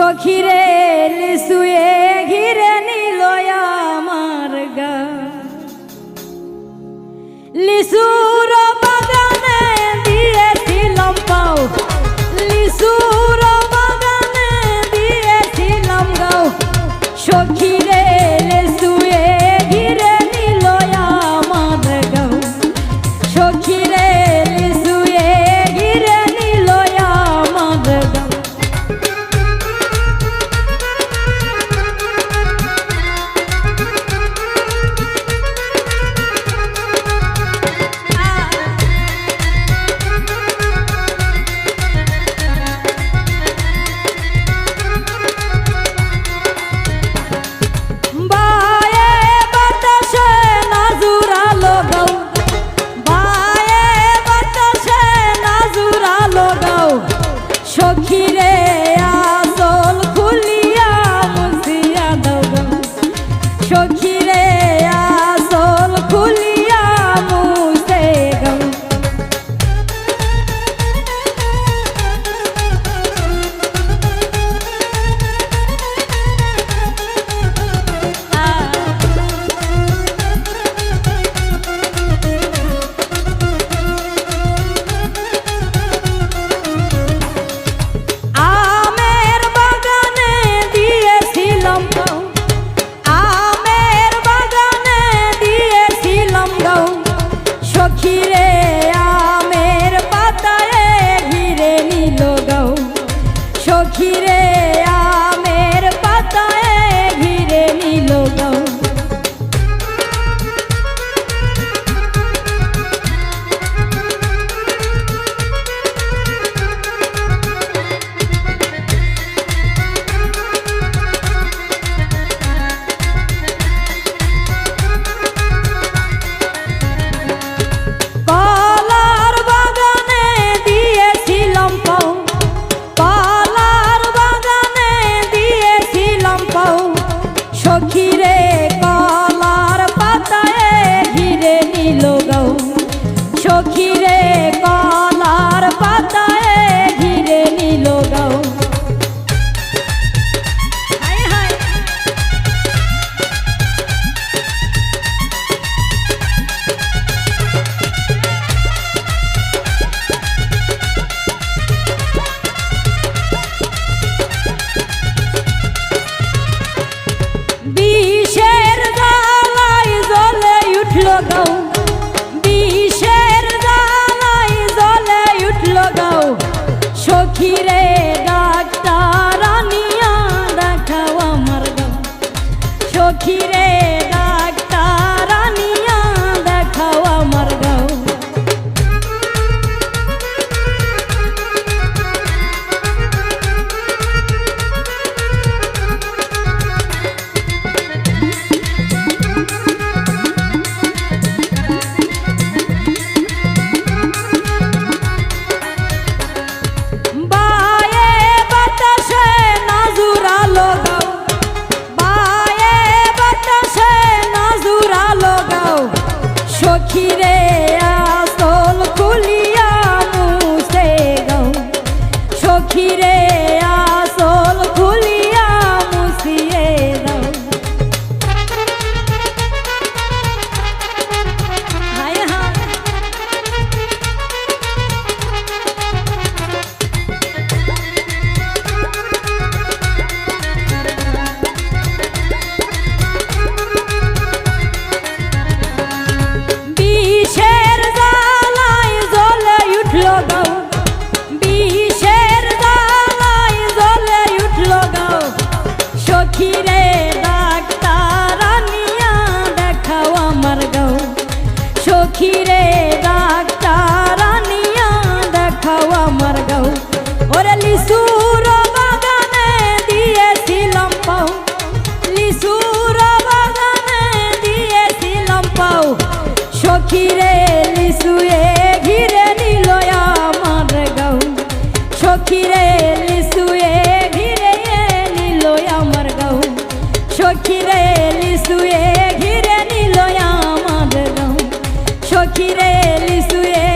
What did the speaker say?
সখিরে লিসুয়ে ঘিরে নিল আমার গা। লিসু щеки সখীরে কলার পাত সখিরে খিরে ডাক্তার আনিয়া দেখাও আমার গাও। ওরে লিসুর বাগানে দিয়েছিলাম পাও। লিসুর বাগানে দিয়েছিলাম পাও। সখিরে লিসুয়ে ঘিরে নিল আমার গাও। সখিরে পাখি রে লিসুয়ে